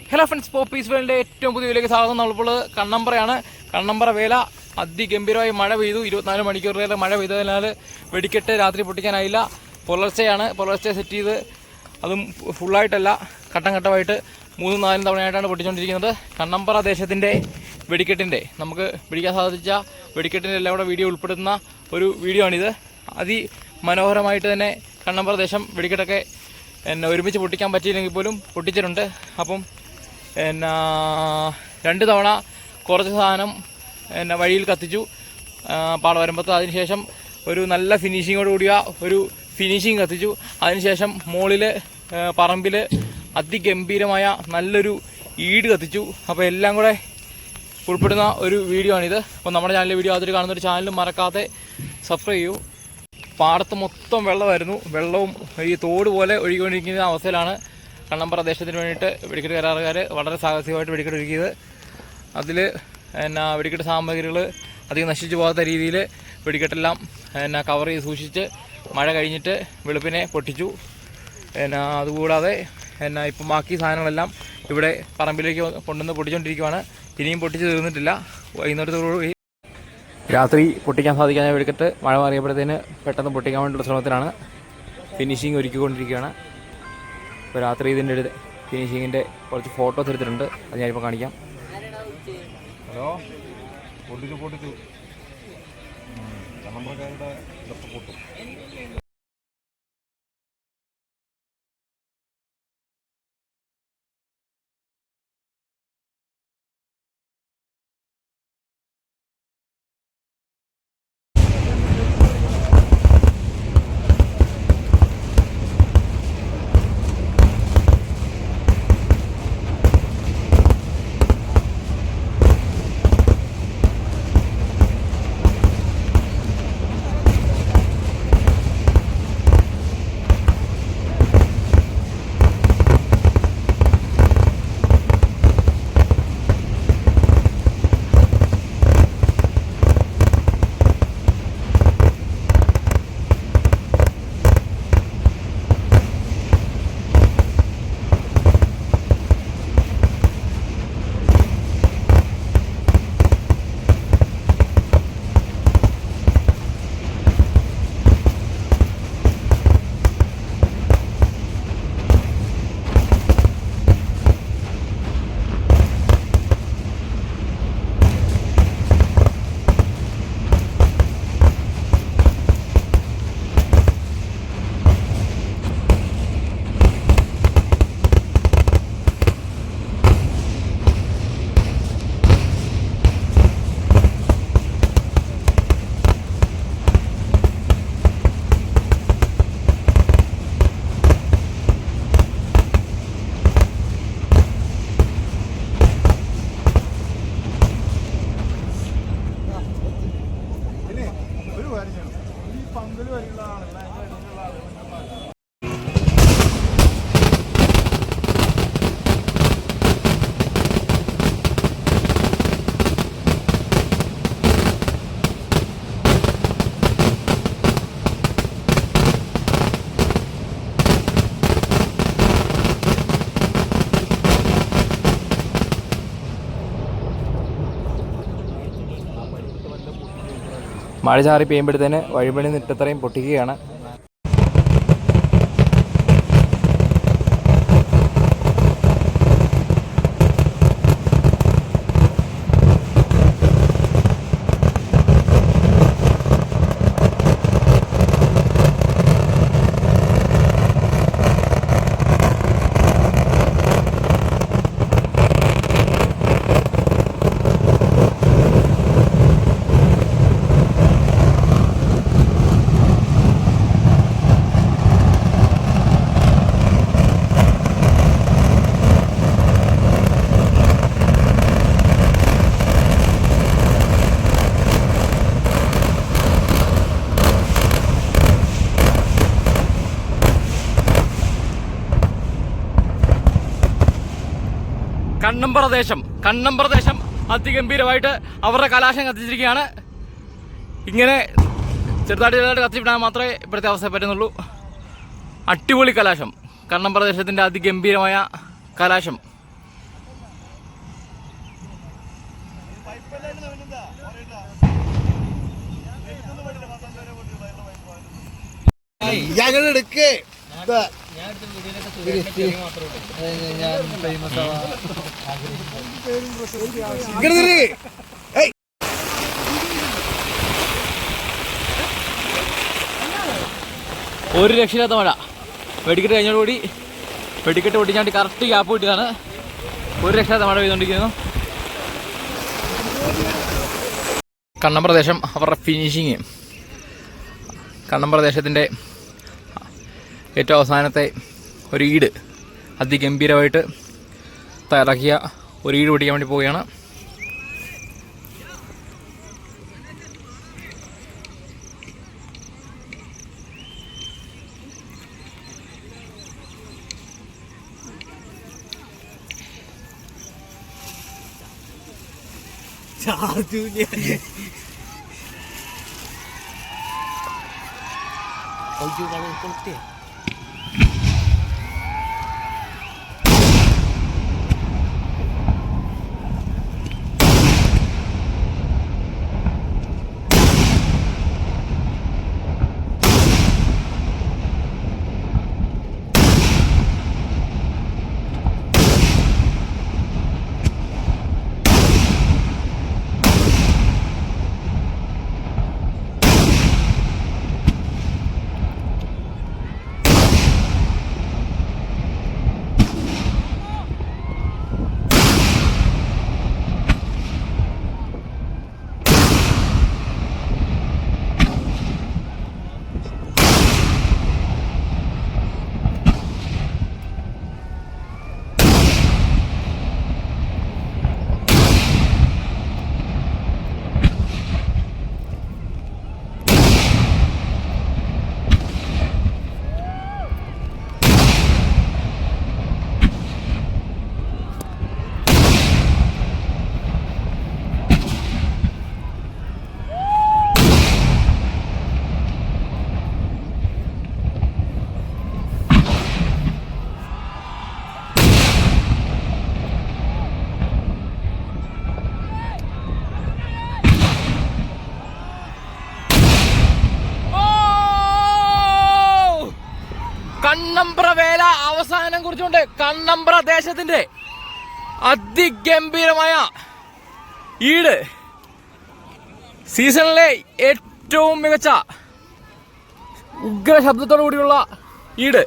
Hello friends Popees വേൾഡിന്റെ ഏറ്റവും പുതിയ വിലയ്ക്ക് സ്വാഗതം. നമ്മളിപ്പോൾ കണ്ണമ്പറയാണ്. കണ്ണമ്പറ വേല അതിഗംഭീരമായി മഴ പെയ്തു. ഇരുപത്തിനാല് മണിക്കൂറിലേറെ മഴ പെയ്തതിനാൽ വെടിക്കെട്ട് രാത്രി പൊട്ടിക്കാനായില്ല. പുലർച്ചെയാണ്. പുലർച്ചെ സെറ്റ് ചെയ്ത് അതും ഫുള്ളായിട്ടല്ല ഘട്ടം ഘട്ടമായിട്ട് മൂന്നും നാലും തവണയായിട്ടാണ് പൊട്ടിച്ചുകൊണ്ടിരിക്കുന്നത് കണ്ണമ്പറ ദേശത്തിന്റെ വെടിക്കെട്ടിന്റെ നമുക്ക് പിടിക്കാൻ സാധിച്ച വെടിക്കെട്ടിന്റെ എല്ലാം കൂടെ വീഡിയോ ഉൾപ്പെടുത്തുന്ന ഒരു വീഡിയോ ആണിത്. അതിമനോഹരമായിട്ട് തന്നെ കണ്ണമ്പറ ദേശം വെടിക്കെട്ടൊക്കെ എന്നെ ഒരുമിച്ച് പൊട്ടിക്കാൻ പറ്റിയില്ലെങ്കിൽ പോലും പൊട്ടിച്ചിട്ടുണ്ട്. അപ്പം എന്നാ രണ്ട് തവണ കുറച്ച് സാധനം എന്നെ വഴിയിൽ കത്തിച്ചു. പാട വരുമ്പോൾ അതിനുശേഷം ഒരു നല്ല ഫിനിഷിങ്ങോട് കൂടിയ ഒരു ഫിനിഷിങ് കത്തിച്ചു. അതിനുശേഷം മുകളിൽ പറമ്പിൽ അതിഗംഭീരമായ നല്ലൊരു ഈട് കത്തിച്ചു. അപ്പോൾ എല്ലാം കൂടെ ഉൾപ്പെടുന്ന ഒരു വീഡിയോ ആണിത്. അപ്പോൾ നമ്മുടെ ചാനലിലെ വീഡിയോ അതിൽ കാണുന്ന ഒരു ചാനലും മറക്കാതെ സബ്സ്ക്രൈബ് ചെയ്യൂ. പാടത്ത് മൊത്തം വെള്ളമായിരുന്നു. വെള്ളവും ഈ തോട് പോലെ ഒഴുകിക്കൊണ്ടിരിക്കുന്ന അവസ്ഥയിലാണ് കണ്ണമ്പറ പ്രദേശത്തിന് വേണ്ടിയിട്ട് വെടിക്കെട്ട് കരാറുകാർ വളരെ സാഹസികമായിട്ട് വെടിക്കെട്ട് ഒരുക്കിയത്. അതിൽ എന്നാ വെടിക്കെട്ട് സാമഗ്രികൾ അധികം നശിച്ചു പോകാത്ത രീതിയിൽ വെടിക്കെട്ടെല്ലാം എന്നാ കവർ ചെയ്ത് സൂക്ഷിച്ച് മഴ കഴിഞ്ഞിട്ട് വെളുപ്പിനെ പൊട്ടിച്ചു. എന്നാ അതുകൂടാതെ എന്നാ ഇപ്പം ബാക്കി സാധനങ്ങളെല്ലാം ഇവിടെ പറമ്പിലേക്ക് കൊണ്ടുവന്ന് പൊട്ടിച്ചുകൊണ്ടിരിക്കുവാണ് ഇനിയും പൊട്ടിച്ച് തീർന്നിട്ടില്ല. വൈകുന്നേരത്തോടുകൂടി രാത്രി പൊട്ടിക്കാൻ സാധിക്കാതെ വെടിക്കെട്ട് മഴ മാറിയപ്പോഴത്തേന് പെട്ടെന്ന് പൊട്ടിക്കാൻ വേണ്ടിയുള്ള ശ്രമത്തിലാണ് ഫിനിഷിങ് ഒരുക്കിക്കൊണ്ടിരിക്കുകയാണ്. ഇപ്പോൾ രാത്രി ഇതിന്റെ ഒരു ഫിനിഷിങ്ങിന്റെ കുറച്ച് ഫോട്ടോസ് എടുത്തിട്ടുണ്ട്. അത് ഞാനിപ്പോൾ കാണിക്കാം. ഹലോ? പൊട്ടിച്ചു പൊട്ടിച്ചു. മഴ ചാറി പെയ്യുമ്പോഴത്തേന് വഴിപണി നിട്ടത്രയും പൊട്ടിക്കുകയാണ്. കണ്ണം പ്രദേശം കണ്ണം പ്രദേശം അതിഗംഭീരമായിട്ട് അവരുടെ കലാശം കത്തിച്ചിരിക്കുകയാണ്. ഇങ്ങനെ ചെറുതായിട്ട് ചെറുതായിട്ട് കത്തിച്ചിട്ടാൽ മാത്രമേ ഇപ്പോഴത്തെ അവസ്ഥ പറ്റുന്നുള്ളൂ. അടിപൊളി കലാശം കണ്ണം പ്രദേശത്തിന്റെ അതിഗംഭീരമായ കലാശം. ഞങ്ങൾ എടുക്കേ ഒരു രക്ഷയില്ലാത്ത മഴ. വെടിക്കെട്ട് കഴിഞ്ഞോടുകൂടി വെടിക്കെട്ട് പൊട്ടിച്ചാണ്ട് കറക്റ്റ് ഗ്യാപ്പ് കിട്ടിയതാണ്. ഒരു രക്ഷയില്ലാത്ത മഴ പെയ്തുകൊണ്ടിരിക്കുന്നു കണ്ണം പ്രദേശം അവരുടെ ഫിനിഷിങ് കണ്ണം പ്രദേശത്തിന്റെ ഏറ്റവും അവസാനത്തെ ഒരു ഈട് അതിഗംഭീരമായിട്ട് തയ്യാറാക്കിയ ഒരു ഈട് പിടിക്കാൻ വേണ്ടി പോവുകയാണ്. കണ്ണമ്പ്ര വേല അവസാനം കുറിച്ചുകൊണ്ട് കണ്ണമ്പ്ര ദേശത്തിന്റെ അതിഗംഭീരമായ ഈട്. സീസണിലെ ഏറ്റവും മികച്ച ഉഗ്ര ശബ്ദത്തോടു കൂടിയുള്ള ഈട്.